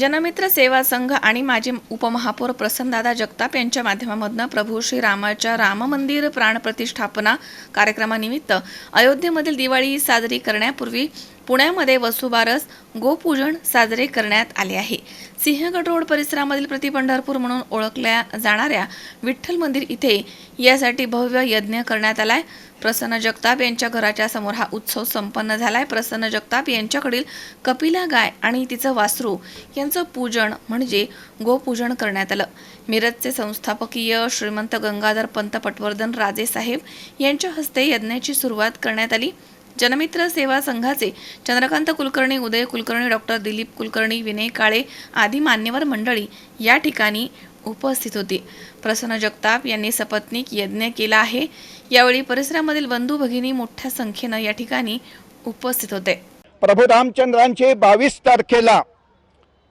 जनमित्र सेवा संघ आणि माजी उपमहापौर प्रसन्नदादा जगताप यांच्या माध्यमामधनं प्रभू श्री रामाच्या राम मंदिर प्राणप्रतिष्ठापना कार्यक्रमानिमित्त अयोध्येमधील दिवाळी साजरी करण्यापूर्वी पुण्यामध्ये वसुबारस गोपूजन साजरे करण्यात आले आहे. सिंहगड रोड परिसरामधील प्रतिपंढरपूर म्हणून ओळखल्या जाणाऱ्या विठ्ठल मंदिर इथे यासाठी भव्य यज्ञ करण्यात आलाय. प्रसन्न जगताप यांच्या घराच्या समोर हा उत्सव संपन्न झालाय. प्रसन्न जगताप यांच्याकडील कपिला गाय आणि तिचं वासरू यांचं पूजन म्हणजे गोपूजन करण्यात आलं. मिरजचे संस्थापकीय श्रीमंत गंगाधर पंत पटवर्धन राजे साहेब यांच्या हस्ते यज्ञाची सुरुवात करण्यात आली. जनमित्र सेवा संघाचे चंद्रकांत कुलकर्णी उदय कुलकर्णी डॉक्टर दिलीप कुलकर्णी विनय काळे आदी मान्यवर मंडळी या ठिकाणी उपस्थित होती. प्रसन्न जगताप यांनी सपत्नीक यज्ञ केला आहे. यावेळी परिसरामधील बंधू भगिनी मोठ्या संख्येनं या ठिकाणी उपस्थित होते. प्रभू रामचंद्रांची बावीस तारखेला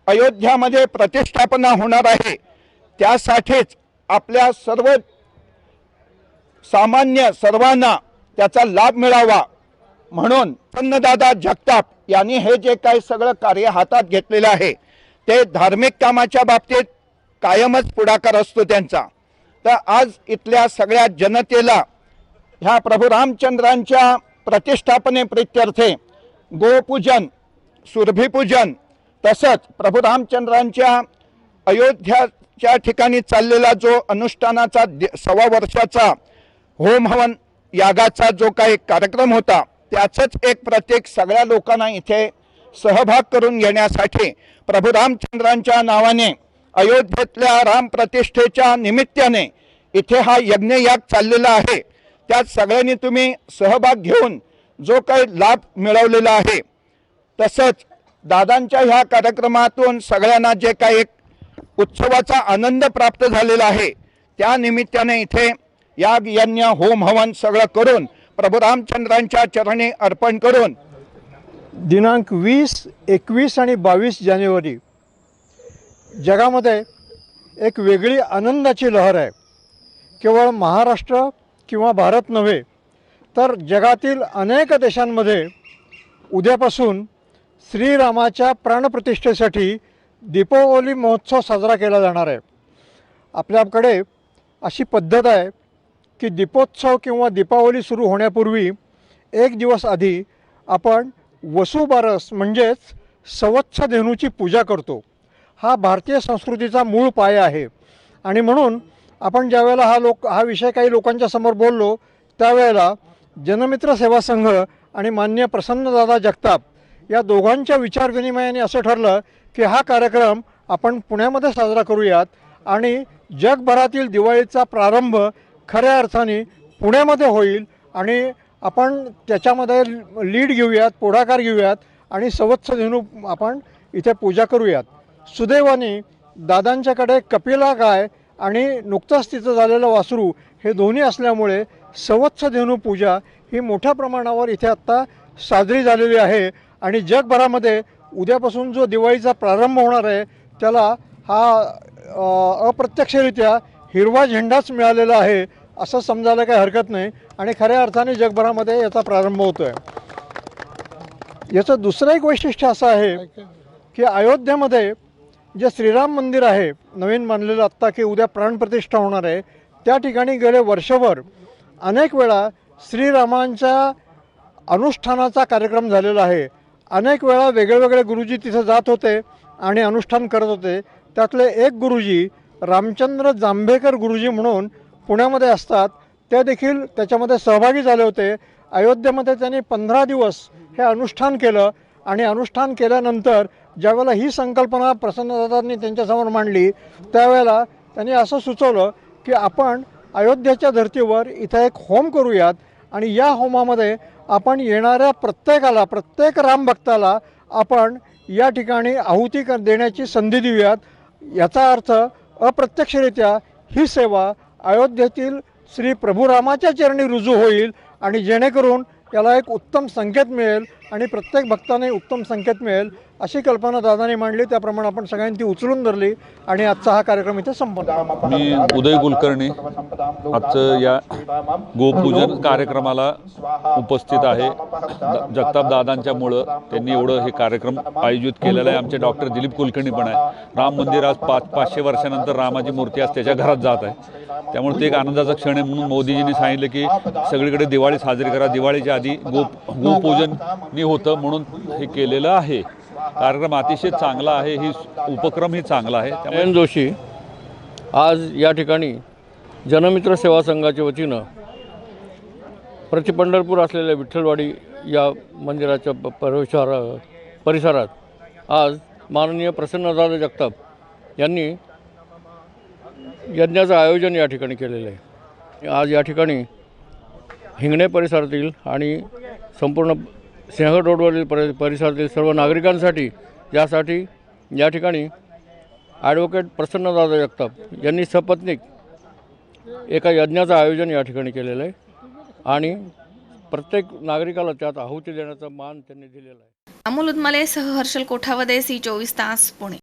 अयोध्यामध्ये प्रतिष्ठापना होणार आहे. त्यासाठीच आपल्या सर्व सामान्य सर्वांना त्याचा लाभ मिळावा. म्हणून अन्नदादा जगताप यांनी हे जे काही सगळं कार्य हातात घेतलेलं आहे ते धार्मिक कामाच्या बाबतीत कायमच पुढाकार असतो त्यांचा. तर आज इथल्या सगळ्या जनतेला ह्या प्रभू रामचंद्रांच्या प्रतिष्ठापने प्रित्यर्थे गोपूजन सुरभीपूजन तसंच प्रभू रामचंद्रांच्या अयोध्याच्या ठिकाणी चाललेला जो अनुष्ठानाचा सव्वा वर्षाचा होम हवन यागाचा जो काही कार्यक्रम होता त्याचंच एक प्रतीक सगळ्या लोकांना इथे सहभाग करून घेण्यासाठी प्रभू रामचंद्रांच्या नावाने अयोध्येतल्या राम प्रतिष्ठेच्या निमित्ताने इथे हा यज्ञयाग चाललेला आहे. त्यात सगळ्यांनी तुम्ही सहभाग घेऊन जो काही लाभ मिळवलेला आहे तसंच दादांच्या ह्या कार्यक्रमातून सगळ्यांना जे काही एक उत्सवाचा आनंद प्राप्त झालेला आहे त्या निमित्ताने इथे याग यज्ञ होम हवन सगळं करून प्रभू रामचंद्रांच्या चरणी अर्पण करून दिनांक वीस एकवीस आणि बावीस जानेवारी जगामध्ये एक वेगळी आनंदाची लहर आहे. केवळ महाराष्ट्र किंवा भारत नव्हे तर जगातील अनेक देशांमध्ये उद्यापासून श्रीरामाच्या प्राणप्रतिष्ठेसाठी दीपावली महोत्सव साजरा केला जाणार आहे. आपल्याकडे अशी पद्धत आहे की दीपोत्सव किंवा दीपावली सुरू होण्यापूर्वी एक दिवस आधी आपण वसुबारस म्हणजेच सवत्स धेनूची पूजा करतो. हा भारतीय संस्कृतीचा मूळ पाया आहे. आणि म्हणून आपण ज्यावेळेला हा लोक हा विषय काही लोकांच्या समोर बोललो त्यावेळेला जनमित्र सेवा संघ आणि मान्य प्रसन्नदादा जगताप या दोघांच्या विचारविनिमयाने असं ठरलं की हा कार्यक्रम आपण पुण्यामध्ये साजरा करूयात आणि जगभरातील दिवाळीचा प्रारंभ खऱ्या अर्थाने पुण्यामध्ये होईल आणि आपण त्याच्यामध्ये लीड घेऊयात पुढाकार घेऊयात आणि सवत्स धेनू आपण इथे पूजा करूयात. सुदैवाने दादांच्याकडे कपिला गाय आणि नुकतंच तिचं झालेलं वासरू हे दोन्ही असल्यामुळे सवत्स धेनू पूजा ही मोठ्या प्रमाणावर इथे आत्ता साजरी झालेली आहे आणि जगभरामध्ये उद्यापासून जो दिवाळीचा प्रारंभ होणार आहे त्याला हा अप्रत्यक्षरित्या हिरवा झेंडाच मिळालेला आहे. असं समजायला काही हरकत नाही. आणि खऱ्या अर्थाने जगभरामध्ये याचा प्रारंभ होतो आहे याचं दुसरं एक वैशिष्ट्य असं आहे की अयोध्येमध्ये जे श्रीराम मंदिर आहे नवीन बांधलेलं आत्ता की उद्या प्राणप्रतिष्ठा होणार आहे त्या ठिकाणी गेले वर्षभर अनेक वेळा श्रीरामांच्या अनुष्ठानाचा कार्यक्रम झालेला आहे. अनेक वेळा वेगळेवेगळे गुरुजी तिथं जात होते आणि अनुष्ठान करत होते. त्यातले एक गुरुजी रामचंद्र जांभेकर गुरुजी म्हणून पुण्यामध्ये असतात ते देखील त्याच्यामध्ये सहभागी झाले होते. अयोध्येमध्ये त्यांनी पंधरा दिवस हे अनुष्ठान केलं आणि अनुष्ठान केल्यानंतर ज्यावेळेला ही संकल्पना प्रसन्नदादांनी त्यांच्यासमोर मांडली त्यावेळेला त्यांनी असं सुचवलं की आपण अयोध्येच्या धर्तीवर इथं एक होम करूयात आणि या होमामध्ये आपण येणाऱ्या प्रत्येकाला प्रत्येक रामभक्ताला आपण या ठिकाणी आहुती कर देण्याची संधी देऊयात. याचा अर्थ अप्रत्यक्षरित्या ही सेवा अयोध्येतील श्री प्रभू रामाच्या चरणी रुजू होईल आणि जेणेकरून त्याला एक उत्तम संकेत मिळेल. आणि प्रत्येक भक्ताने उत्तम संकेत मिळेल अशी कल्पना दादाने मांडली. त्याप्रमाणे आपण सगळ्यांनी ती उचलून धरली आणि आजचा हा कार्यक्रम इथे संपला मी उदय कुलकर्णी आजचं या गोपूजन कार्यक्रमाला उपस्थित आहे. जगताप दादांच्यामुळं त्यांनी एवढं हे कार्यक्रम आयोजित केलेलं आहे. आमचे डॉक्टर दिलीप कुलकर्णी पण आहे राम मंदिर आज पाच पाचशे वर्षानंतर रामाची मूर्ती आज त्याच्या घरात जात आहे. त्यामुळे ते एक आनंदाचा क्षण आहे. म्हणून मोदीजींनी सांगितलं की सगळीकडे दिवाळी साजरी करा. दिवाळीच्या आधी गोप गोपूजन हे होतं म्हणून हे केलेलं आहे. कार्यक्रम अतिशय चांगला आहे. ही उपक्रमही चांगला आहे. त्यामुळे जोशी आज या ठिकाणी जनमित्र सेवा संघाच्या वतीनं प्रति पंढरपूर असलेल्या विठ्ठलवाडी या मंदिराच्या प- परिसर परिसरात आज माननीय प्रसन्नदादा जगताप यांनी यज्ञाचं आयोजन या ठिकाणी केलेलं आहे. आज या ठिकाणी हिंगणे परिसरातील आणि संपूर्ण सिंह रोडवरील परि परिसरातील सर्व नागरिकांसाठी यासाठी या ठिकाणी ॲडव्होकेट प्रसन्नदादा जगताप यांनी सपत्नीक एका यज्ञाचं आयोजन या ठिकाणी केलेलं आहे. आणि प्रत्येक नागरिकाला त्यात आहुती देण्याचा मान त्यांनी दिलेला आहे. अमोल उदमाले सह हर्षल कोठावदे सी चोवीस तास पुणे.